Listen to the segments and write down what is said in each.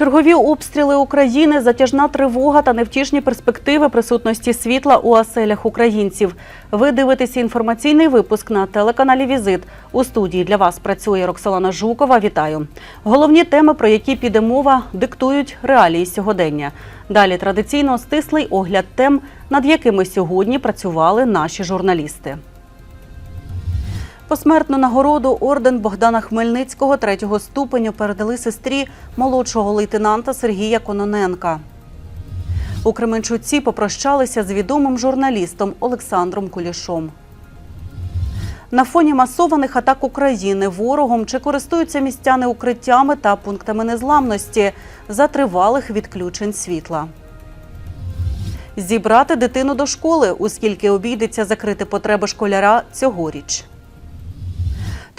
Чергові обстріли України, затяжна тривога та невтішні перспективи присутності світла у оселях українців. Ви дивитеся інформаційний випуск на телеканалі Візит. У студії для вас працює Роксолана Жукова. Вітаю. Головні теми, про які піде мова, диктують реалії сьогодення. Далі традиційно стислий огляд тем, над якими сьогодні працювали наші журналісти. Посмертну нагороду орден Богдана Хмельницького третього ступеню передали сестрі молодшого лейтенанта Сергія Кононенка. У Кременчуці попрощалися з відомим журналістом Олександром Кулішом. На фоні масованих атак України ворогом чи користуються містяни укриттями та пунктами незламності за тривалих відключень світла. Зібрати дитину до школи, оскільки обійдеться закрити потреби школяра цьогоріч.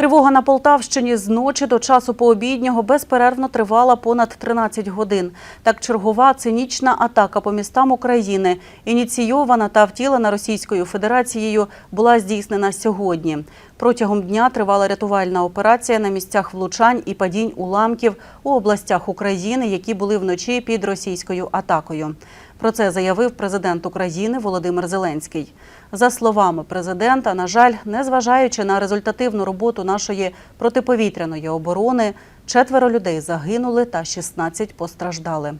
Тривога на Полтавщині з ночі до часу пообіднього безперервно тривала понад 13 годин. Так чергова цинічна атака по містам України, ініційована та втілена Російською Федерацією, була здійснена сьогодні. Протягом дня тривала рятувальна операція на місцях влучань і падінь уламків у областях України, які були вночі під російською атакою. Про це заявив президент України Володимир Зеленський. За словами президента, на жаль, незважаючи на результативну роботу нашої протиповітряної оборони, четверо людей загинули та 16 постраждали.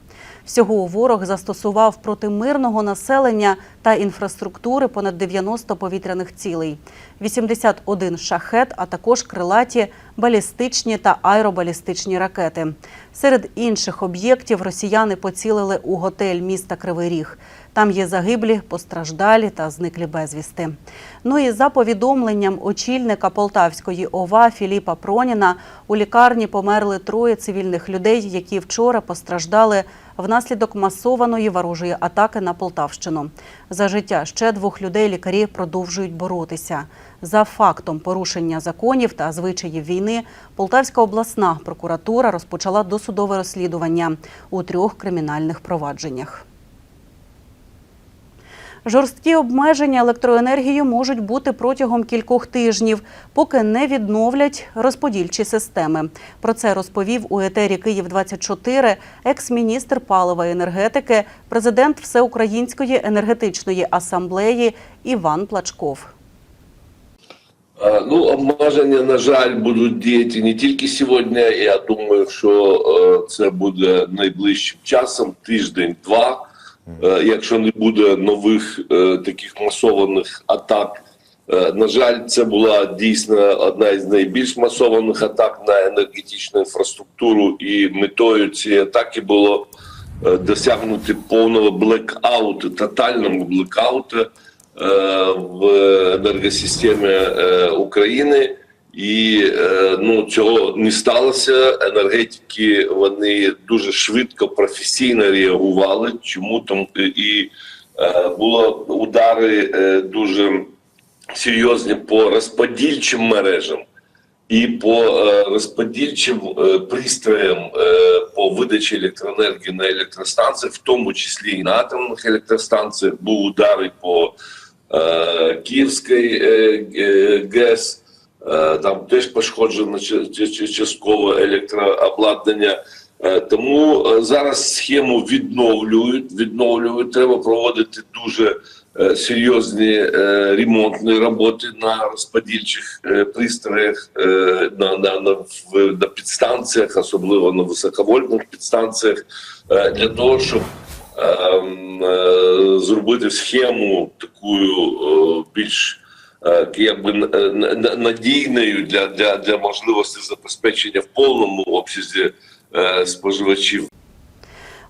Всього ворог застосував проти мирного населення та інфраструктури понад 90 повітряних цілей, 81 шахет, а також крилаті, балістичні та аеробалістичні ракети. Серед інших об'єктів росіяни поцілили у готель міста Кривий Ріг. Там є загиблі, постраждалі та зниклі безвісти. Ну і за повідомленням очільника Полтавської ОВА Філіпа Проніна у лікарні померли троє цивільних людей, які вчора постраждали внаслідок масованої ворожої атаки на Полтавщину. За життя ще двох людей лікарі продовжують боротися. За фактом порушення законів та звичаїв війни Полтавська обласна прокуратура розпочала досудове розслідування у трьох кримінальних провадженнях. Жорсткі обмеження електроенергії можуть бути протягом кількох тижнів, поки не відновлять розподільчі системи. Про це розповів у етері Київ 24 екс-міністр палива енергетики, президент Всеукраїнської енергетичної асамблеї Іван Плачков. Ну, обмеження, на жаль, будуть діяти не тільки сьогодні. Я думаю, що е, це буде найближчим часом, тиждень-два. Е, Якщо не буде нових е, таких масованих атак. Е, На жаль, це була дійсно одна із найбільш масованих атак на енергетичну інфраструктуру, і метою цієї атаки було досягнути повного блекауту, тотального блекауту в енергосистемі України. І е, ну цього не сталося. Енергетики вони дуже швидко професійно реагували. Чому там і е, було удари е, дуже серйозні по розподільчим мережам і по е, розподільчим е, пристроям е, по видачі електроенергії на електростанціях, в тому числі і на атомних електростанціях, був удари по е, Київській е, е, ГЕС. Е, Там теж пошкоджено частково електрообладнання. Е, Тому е, зараз схему відновлюють. Відновлюють. Треба проводити дуже серйозні ремонтні роботи на розподільчих пристроях, на, на, на, на підстанціях, особливо на високовольтних підстанціях, для того, щоб ем, зробити схему таку більш якби н- н- н- надійною для, для, для можливості забезпечення в повному обсязі е, споживачів.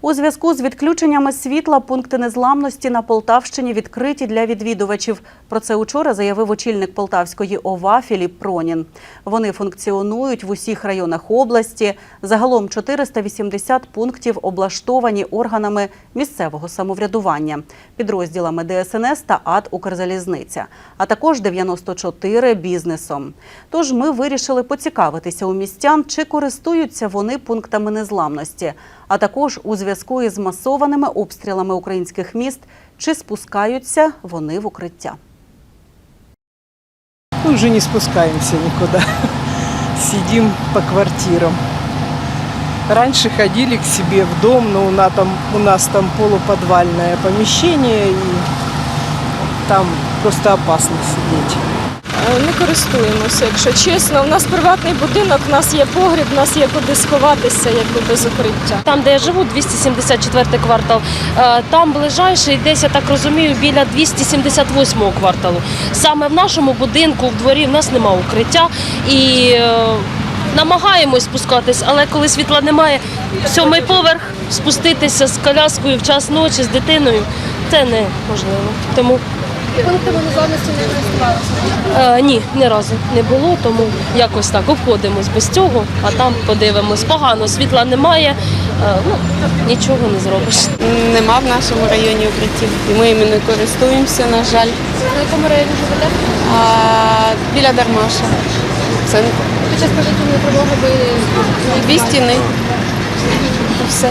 У зв'язку з відключеннями світла пункти незламності на Полтавщині відкриті для відвідувачів. Про це учора заявив очільник Полтавської ОВА Філіп Пронін. Вони функціонують в усіх районах області. Загалом 480 пунктів облаштовані органами місцевого самоврядування, підрозділами ДСНС та АД Укрзалізниця, а також 94 бізнесом. Тож ми вирішили поцікавитися у містян, чи користуються вони пунктами незламності, а також у зв'язку із масованими обстрілами українських міст, чи спускаються вони в укриття. Мы уже не спускаемся никуда. Сидим по квартирам. Раньше ходили к себе в дом, но у нас там, у нас там полуподвальное помещение, и там просто опасно сидеть. Е, Не користуємося, якщо чесно. У нас приватний будинок, у нас є погріб, у нас є куди сховатися, якби без укриття. Там, де я живу, 274 квартал. е, Там ближайший, десь я так розумію, біля 278 кварталу. Саме в нашому будинку в дворі в нас немає укриття і е, намагаємось спускатись, але коли світла немає, сьомий поверх спуститися з коляскою в час ночі з дитиною це неможливо. Тому Пунктами незламності не користувалися. е, ні, ні разу не було, тому якось так обходимось без цього, а там подивимось. Погано світла немає, е, ну нічого не зробиш. Нема в нашому районі укриттів. І ми іми не користуємося, на жаль. На якому районі живете? А, біля Дармаша. Це Під час повітряної тривоги ви дві стіни. Все.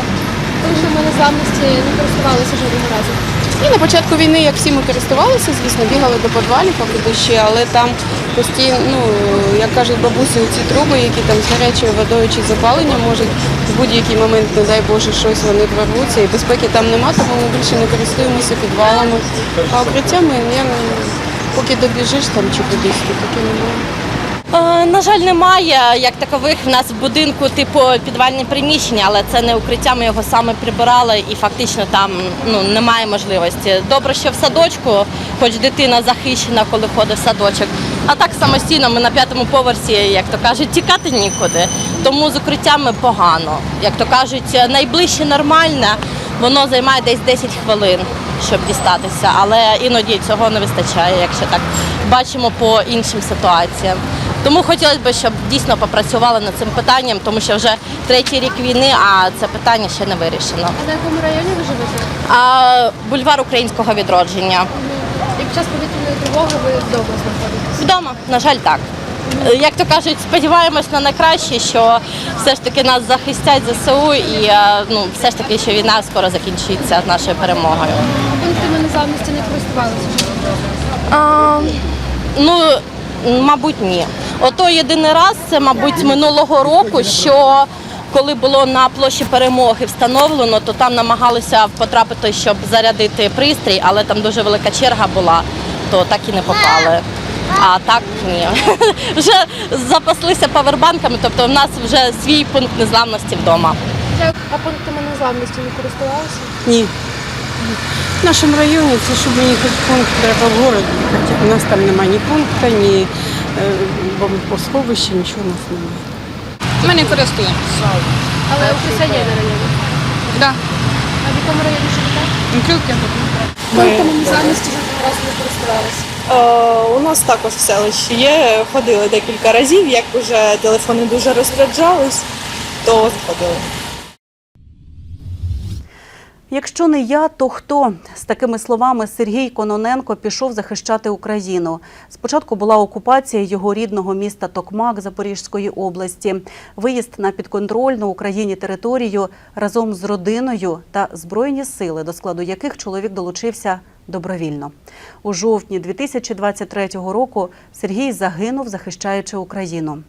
пунктами незламності не користувалися жодного разу. І на початку війни, як всі ми користувалися, звісно, бігали до підвалів, а ще, але там постійно, ну, як кажуть бабусі, ці труби, які там з гарячою водою чи запалення можуть в будь-який момент, не дай Боже, щось вони прорвуться, і безпеки там нема, тому ми більше не користуємося підвалами. А укриттями, поки добіжиш там чи кудись, то таке немає. Е, На жаль, немає як такових. В нас в будинку типу підвальне приміщення, але це не укриття. Ми його саме прибирали і фактично там ну немає можливості. Добре, що в садочку, хоч дитина захищена, коли ходить в садочок. А так самостійно ми на п'ятому поверсі, як то кажуть, тікати нікуди. Тому з укриттями погано. Як то кажуть, найближче нормальне, воно займає десь 10 хвилин, щоб дістатися, але іноді цього не вистачає, якщо так бачимо по іншим ситуаціям. Тому хотілося б, щоб дійсно попрацювали над цим питанням, тому що вже третій рік війни, а це питання ще не вирішено. А на якому районі ви живете? А бульвар українського відродження. І під час повітряної тривоги ви вдома знаходитесь? Вдома, на жаль, так. Як то кажуть, сподіваємось на найкраще, що все ж таки нас захистять ЗСУ і е, ну, все ж таки, що війна скоро закінчиться нашою перемогою. Пунктами незламності не користувалися. А, ну, мабуть, ні. Ото єдиний раз, це, мабуть, минулого року, що коли було на площі перемоги встановлено, то там намагалися потрапити, щоб зарядити пристрій, але там дуже велика черга була, то так і не попали. А так ні. Вже запаслися павербанками, тобто в нас вже свій пункт незламності вдома. А пунктами незламності не користувалися? Ні. В нашому районі це щоб мені хоч пункт треба в город. У нас там немає ні пункту, ні е, бомбосховища, нічого у нас немає. Ми не користуємося. Але є на районі. Да. А в якому районі живете? Крюки. Пунктами незламності жодного разу не користувалися. У нас також в селищі є. Ходили декілька разів, як вже телефони дуже розряджались, то заходили. Якщо не я, то хто? З такими словами Сергій Кононенко пішов захищати Україну. Спочатку була окупація його рідного міста Токмак Запорізької області, виїзд на підконтрольну Україні територію разом з родиною та збройні сили, до складу яких чоловік долучився добровільно. У жовтні 2023 року Сергій загинув, захищаючи Україну.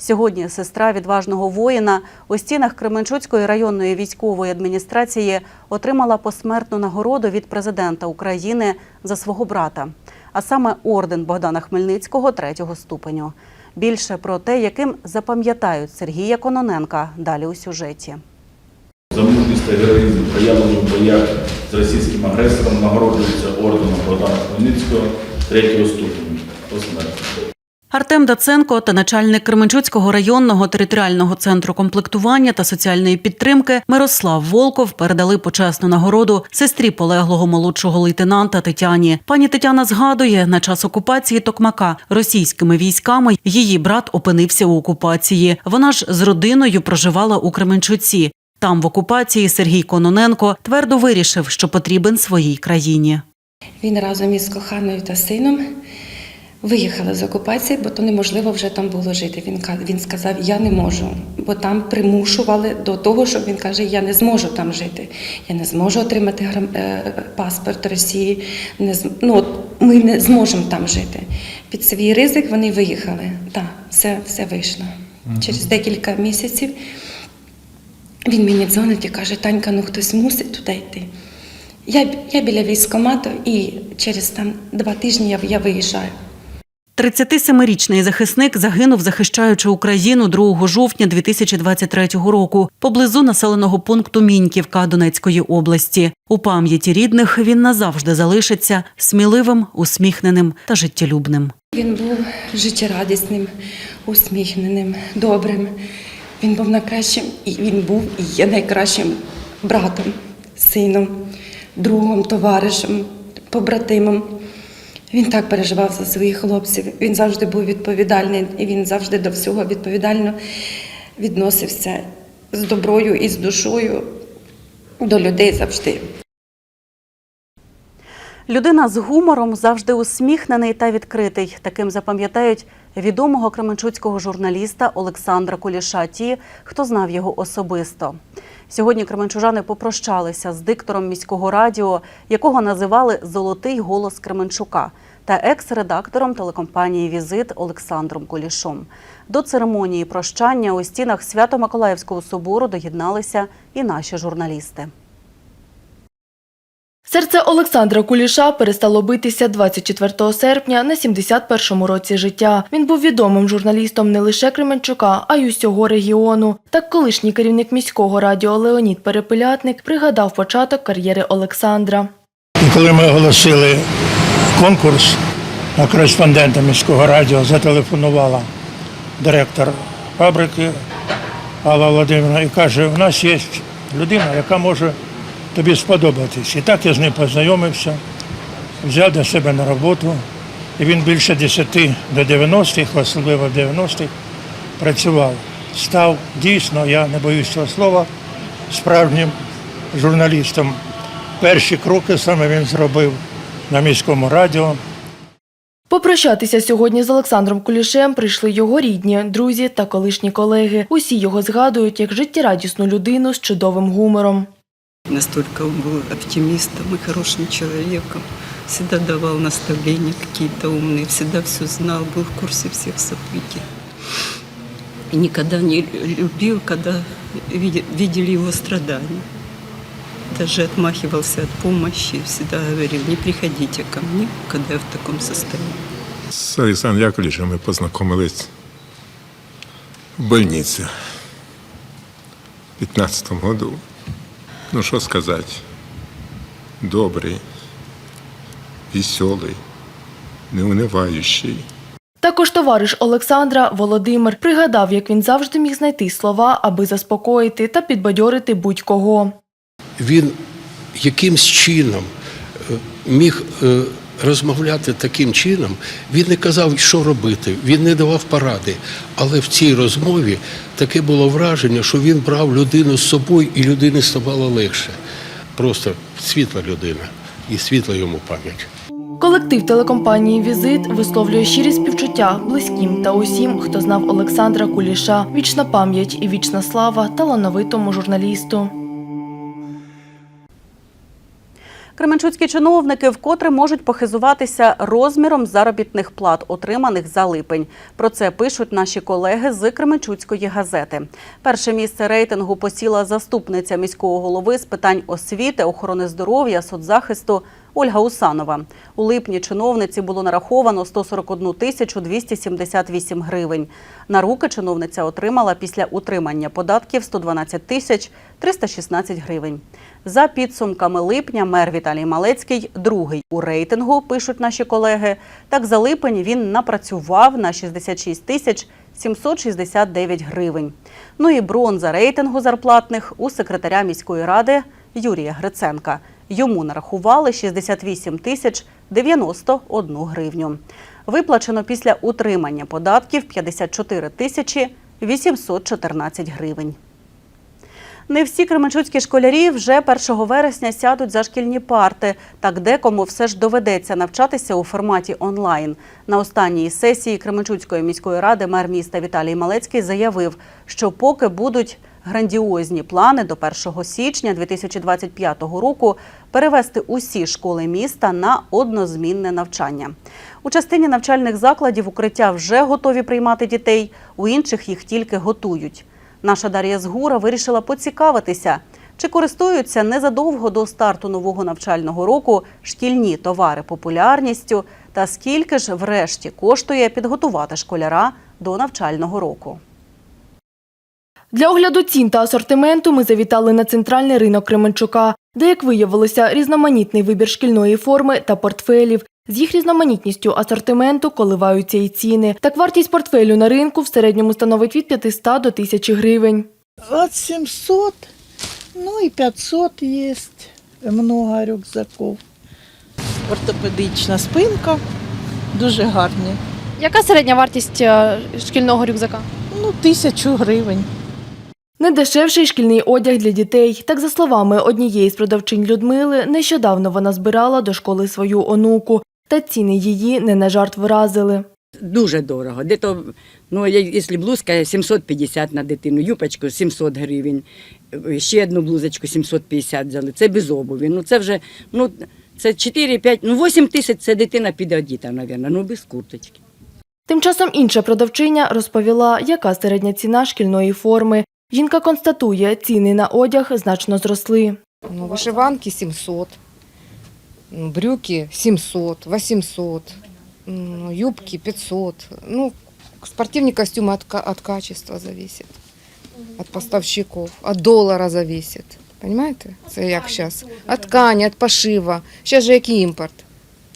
Сьогодні сестра відважного воїна у стінах Кременчуцької районної військової адміністрації отримала посмертну нагороду від президента України за свого брата, а саме орден Богдана Хмельницького третього ступеню. Більше про те, яким запам'ятають Сергія Кононенка, далі у сюжеті. За мужність та героїзм, проявлений в боях з російським агресором, нагороджується орденом Богдана Хмельницького третього ступеню посмертно. Артем Даценко та начальник Кременчуцького районного територіального центру комплектування та соціальної підтримки Мирослав Волков передали почесну нагороду сестрі полеглого молодшого лейтенанта Тетяні. Пані Тетяна згадує, на час окупації Токмака російськими військами її брат опинився у окупації. Вона ж з родиною проживала у Кременчуці. Там в окупації Сергій Кононенко твердо вирішив, що потрібен своїй країні. Він разом із коханою та сином виїхали з окупації, бо то неможливо вже там було жити. Він він сказав: Я не можу, бо там примушували до того, що він каже: Я не зможу там жити. Я не зможу отримати грам- е, паспорт Росії. Не з- ну, от ми не зможемо там жити. Під свій ризик вони виїхали. Так, все, все вийшло. Через декілька місяців Він мені дзвонить і каже, Танька, ну хтось мусить туди йти. Я, я біля військкомату і через там два тижні я, я виїжджаю. 37-річний захисник загинув, захищаючи Україну 2 жовтня 2023 року поблизу населеного пункту Міньківка Донецької області. У пам'яті рідних він назавжди залишиться сміливим, усміхненим та життєлюбним. Він був життєрадісним, усміхненим, добрим. Він був найкращим, і він був і є найкращим братом, сином, другом, товаришем, побратимом. Він так переживав за своїх хлопців. Він завжди був відповідальний, і він завжди до всього відповідально відносився з доброю і з душою до людей завжди. Людина з гумором завжди усміхнений та відкритий. Таким запам'ятають відомого кременчуцького журналіста Олександра Куліша. Ті, хто знав його особисто. Сьогодні кременчужани попрощалися з диктором міського радіо, якого називали Золотий голос Кременчука, та екс-редактором телекомпанії Візит Олександром Кулішом. До церемонії прощання у стінах Свято-Миколаївського собору доєдналися і наші журналісти. Серце Олександра Куліша перестало битися 24 серпня на 71-му році життя. Він був відомим журналістом не лише Кременчука, а й усього регіону. Так колишній керівник міського радіо Леонід Перепелятник пригадав початок кар'єри Олександра. Коли ми оголосили конкурс на кореспондента міського радіо, зателефонувала директор фабрики Алла Володимирівна і каже, у нас є людина, яка може тобі сподобатись. І так я з ним познайомився, взяв до себе на роботу. І він більше 10 до 90-х, особливо в 90-х, працював. Став дійсно, я не боюсь цього слова, справжнім журналістом. Перші кроки саме він зробив на міському радіо. Попрощатися сьогодні з Олександром Кулішем прийшли його рідні, друзі та колишні колеги. Усі його згадують як життєрадісну людину з чудовим гумором. Настолько он был оптимистом и хорошим человеком. Всегда давал наставления какие-то умные, всегда все знал, был в курсе всех событий. И никогда не любил, когда виде- видели его страдания. Даже отмахивался от помощи, всегда говорил, не приходите ко мне, когда я в таком состоянии. С Александром Яковлевичем мы познакомились в больнице в 15 году. Ну, что сказать, добрый, веселый, неунывающий. Також товариш Олександра Володимир пригадав, як він завжди міг знайти слова, аби заспокоїти та підбадьорити будь-кого. він якимсь чином е, міг е, розмовляти таким чином, він не казав, що робити, він не давав поради. Але в цій розмові таке було враження, що він брав людину з собою і людині ставало легше. Просто світла людина і світла йому пам'ять. Колектив телекомпанії Візит висловлює щирі співчуття близьким та усім, хто знав Олександра Куліша. Вічна пам'ять і вічна слава талановитому журналісту. Кременчуцькі чиновники вкотре можуть похизуватися розміром заробітних плат, отриманих за липень. Про це пишуть наші колеги з Кременчуцької газети. Перше місце рейтингу посіла заступниця міського голови з питань освіти, охорони здоров'я, соцзахисту Ольга Усанова. У липні чиновниці було нараховано 141 тисячу 278 гривень. На руки чиновниця отримала після утримання податків 112 тисяч 316 гривень. За підсумками липня мер Віталій Малецький другий у рейтингу, пишуть наші колеги. Так за липень він напрацював на 66 тисяч 769 гривень. Ну і бронза рейтингу зарплатних у секретаря міської ради Юрія Гриценка. Йому нарахували 68 тисяч 91 гривню. Виплачено після утримання податків 54 тисячі 814 гривень. Не всі кременчуцькі школярі вже 1 вересня сядуть за шкільні парти. Так декому все ж доведеться навчатися у форматі онлайн. На останній сесії Кременчуцької міської ради мер міста Віталій Малецький заявив, що поки будуть грандіозні плани до 1 січня 2025 року перевести усі школи міста на однозмінне навчання. У частині навчальних закладів укриття вже готові приймати дітей, у інших їх тільки готують. Наша Дар'я Згура вирішила поцікавитися, чи користуються незадовго до старту нового навчального року шкільні товари популярністю та скільки ж врешті коштує підготувати школяра до навчального року. Для огляду цін та асортименту ми завітали на центральний ринок Кременчука, де, як виявилося, різноманітний вибір шкільної форми та портфелів. З їх різноманітністю асортименту коливаються і ціни. Так вартість портфелю на ринку в середньому становить від 500 до 1000 гривень. От 700, ну и 500 есть, много рюкзаков. Ортопедична спинка, дуже гарні. Яка середня вартість е, шкільного рюкзака? Ну, тисячу гривень. Недешевший шкільний одяг для дітей. Так, за словами однієї з продавчинь Людмили, нещодавно вона збирала до школи свою онуку, та ціни її не на жарт вразили. Дуже дорого. Де-то, ну, якщо блузка 750 на дитину, юпочку 700 гривень, ще одну блузочку 750 взяли. Це без обуві. Ну, це вже, ну, це 4-5, ну, 8 тисяч це дитина піде одіта, мабуть, ну, без курточки. Тим часом інша продавчиня розповіла, яка середня ціна шкільної форми. Жінка констатує, ціни на одяг значно зросли. Ну, вышиванки 700, м, брюки 700, 800, м, юбки 500. Ну, спортивные костюмы от, ка- от качества зависит, от поставщиков, от доллара зависит. Понимаете? Це як зараз. От ткані, от пошива. Зараз же який імпорт?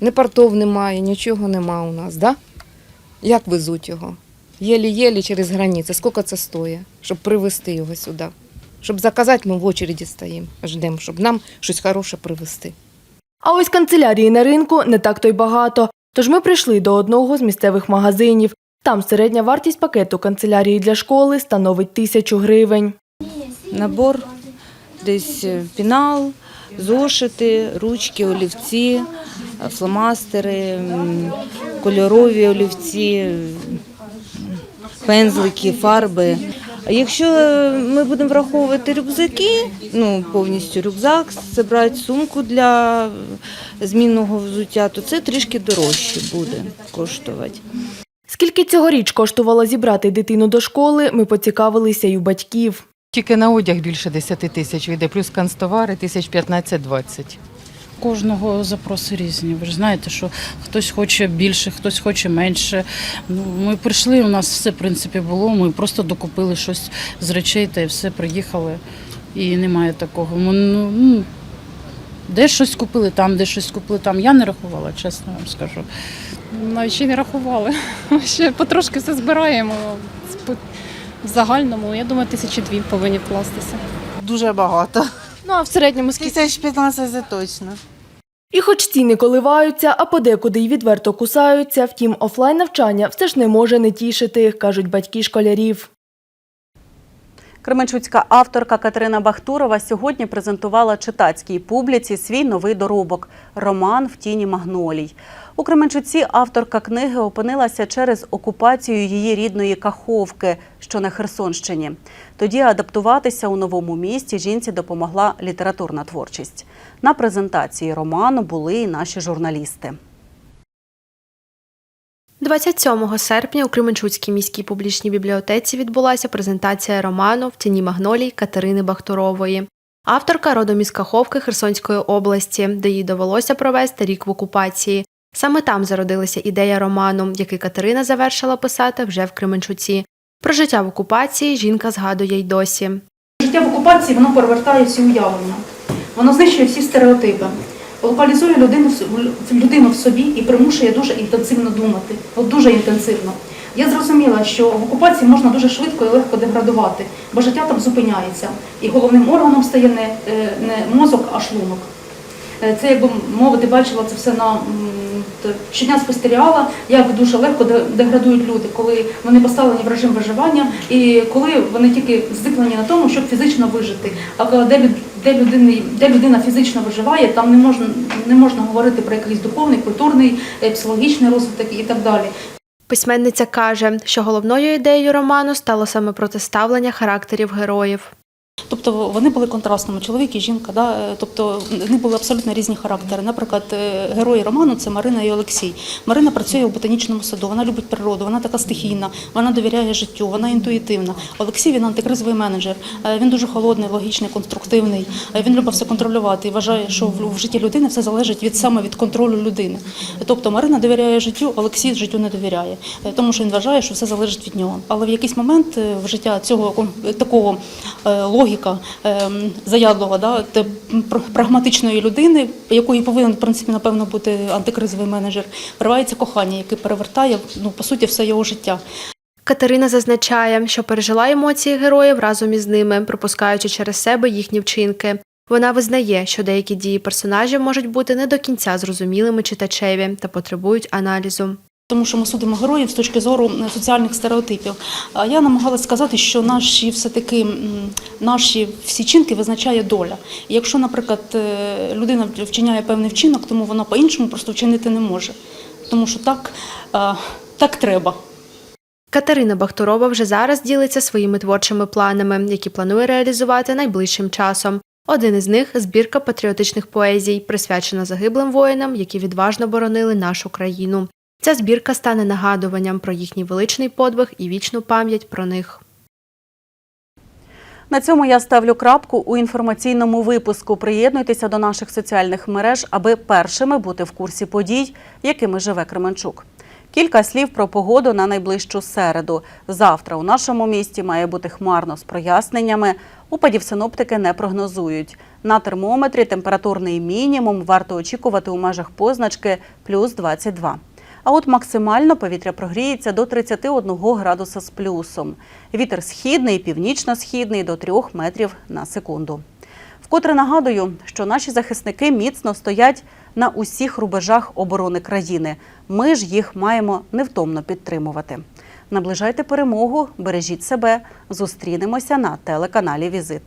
Не портов немає, нічого нема у нас, да? Як везуть його? Єлі-єлі через границі. Скільки це стоїть, щоб привезти його сюди? Щоб заказати, ми в очереді стоїмо, ждемо, щоб нам щось хороше привезти. А ось канцелярії на ринку не так то й багато. Тож ми прийшли до одного з місцевих магазинів. Там середня вартість пакету канцелярії для школи становить тисячу гривень. Набор десь е, пінал, зошити, ручки, олівці, фломастери, кольорові олівці, пензлики, фарби. Якщо е, ми будемо враховувати рюкзаки, ну повністю рюкзак, зібрати сумку для змінного взуття, то це трішки дорожче буде коштувати. Скільки цьогоріч коштувало зібрати дитину до школи, ми поцікавилися й у батьків. Тільки на одяг більше 10 тисяч йде, плюс канцтовари тисяч 15-20. Кожного запроси різні. Ви ж знаєте, що хтось хоче більше, хтось хоче менше. Ну, ми прийшли, у нас все в принципі було. Ми просто докупили щось з речей та і все приїхали. І немає такого. Ми, ну, ну, де щось купили там, де щось купили там. Я не рахувала, чесно вам скажу. Навіть ще не рахували. Ще потрошки все збираємо. В загальному, я думаю, тисячі дві повинні вкластися. Дуже багато. Ну, а в середньому скільки? Тисяч 15 це точно. І хоч ціни коливаються, а подекуди й відверто кусаються, втім, офлайн навчання все ж не може не тішити, кажуть батьки школярів. Кременчуцька авторка Катерина Бахтурова сьогодні презентувала читацькій публіці свій новий доробок роман в тіні магнолій. У Кременчуці авторка книги опинилася через окупацію її рідної Каховки, що на Херсонщині. Тоді адаптуватися у новому місті жінці допомогла літературна творчість. На презентації роману були і наші журналісти. 27 серпня у Кременчуцькій міській публічній бібліотеці відбулася презентація роману В тіні магнолій Катерини Бахтурової. Авторка родом із Каховки Херсонської області, де їй довелося провести рік в окупації. Саме там зародилася ідея роману, який Катерина завершила писати вже в Кременчуці. Про життя в окупації жінка згадує й досі. Життя в окупації воно перевертає всі уявлення. Воно знищує всі стереотипи, локалізує людину, людину в собі і примушує дуже інтенсивно думати. От дуже інтенсивно. Я зрозуміла, що в окупації можна дуже швидко і легко деградувати, бо життя там зупиняється. І головним органом стає не, е, не мозок, а шлунок. Е, Це, як би мовити, бачила це все на щодня спостерігала, як дуже легко деградують люди, коли вони поставлені в режим виживання, і коли вони тільки здиклені на тому, щоб фізично вижити. А де, де, людини, де людина фізично виживає, там не можна, не можна говорити про якийсь духовний, культурний, е, психологічний розвиток і так далі. Письменниця каже, що головною ідеєю роману стало саме протиставлення характерів героїв. Тобто вони були контрастними, чоловік і жінка. Да? е, Тобто вони були абсолютно різні характери. Наприклад, е, герої роману це Марина і Олексій. Марина працює у ботанічному саду, вона любить природу, вона така стихійна, вона довіряє життю, вона інтуїтивна. Олексій він антикризовий менеджер. Е, Він дуже холодний, логічний, конструктивний. Він любить все контролювати і вважає, що в житті людини все залежить від саме від контролю людини. Тобто Марина довіряє життю, Олексій життю не довіряє, тому що він вважає, що все залежить від нього. Але в якийсь момент в життя цього такого е, логіка е, заядлого, да, прагматичної людини, якої повинен в принципі напевно бути антикризовий менеджер, вривається кохання, яке перевертає ну по суті все його життя. Катерина зазначає, що пережила емоції героїв разом із ними, пропускаючи через себе їхні вчинки. Вона визнає, що деякі дії персонажів можуть бути не до кінця зрозумілими читачеві та потребують аналізу. Тому що ми судимо героїв з точки зору е, соціальних стереотипів. Я намагалась сказати, що наші все-таки наші всі чинки визначає доля. Якщо, наприклад, е, людина вчиняє певний вчинок, тому вона по-іншому просто вчинити не може. Тому що так, е, так треба. Катерина Бахтурова вже зараз ділиться своїми творчими планами, які планує реалізувати найближчим часом. Один із них збірка патріотичних поезій, присвячена загиблим воїнам, які відважно боронили нашу країну. Ця збірка стане нагадуванням про їхній величний подвиг і вічну пам'ять про них. На цьому я ставлю крапку у інформаційному випуску. Приєднуйтеся до наших соціальних мереж, аби першими бути в курсі подій, якими живе Кременчук. Кілька слів про погоду на найближчу середу. Завтра у нашому місті має бути хмарно з проясненнями. Упадів синоптики не прогнозують. На термометрі температурний мінімум варто очікувати у межах позначки плюс 22. А от максимально повітря прогріється до 31 градуса з плюсом. Вітер східний, північно-східний до 3 метрів на секунду. Вкотре нагадую, що наші захисники міцно стоять на усіх рубежах оборони країни. Ми ж їх маємо невтомно підтримувати. Наближайте перемогу, бережіть себе. Зустрінемося на телеканалі Візит.